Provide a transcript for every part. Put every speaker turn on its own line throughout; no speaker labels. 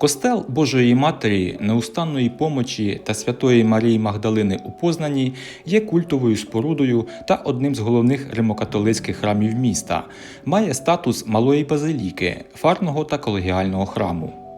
Костел Божої Матері, неустанної помочі та Святої Марії Магдалини у Познані є культовою спорудою та одним з головних римокатолицьких храмів міста. Має статус малої базиліки, фарного та колегіального храму.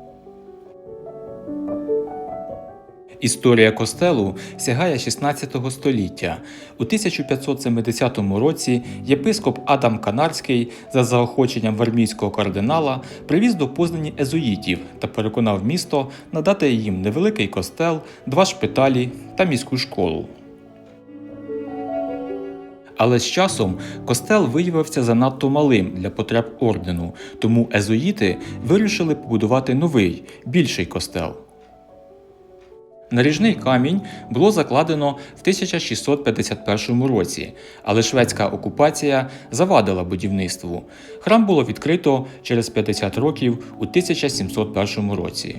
Історія костелу сягає 16 століття. У 1570 році єпископ Адам Канарський за заохоченням вармійського кардинала привіз до Познані езуїтів та переконав місто надати їм невеликий костел, два шпиталі та міську школу. Але з часом костел виявився занадто малим для потреб ордену, тому езуїти вирішили побудувати новий, більший костел. Наріжний камінь було закладено в 1651 році, але шведська окупація завадила будівництву. Храм було відкрито через 50 років у 1701 році.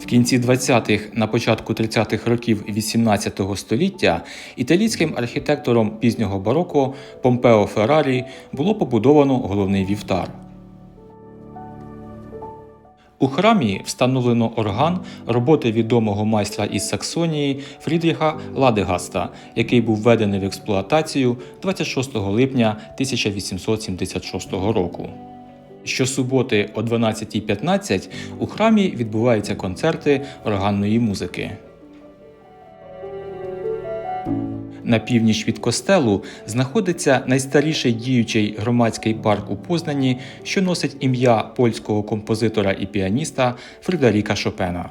В кінці 20-х, на початку 30-х років 18 століття італійським архітектором пізнього бароко Помпео Феррарі було побудовано головний вівтар. У храмі встановлено орган роботи відомого майстра із Саксонії Фрідріха Ладегаста, який був введений в експлуатацію 26 липня 1876 року. Щосуботи о 12.15 у храмі відбуваються концерти органної музики. На північ від костелу знаходиться найстаріший діючий громадський парк у Познані, що носить ім'я польського композитора і піаніста Фредеріка Шопена.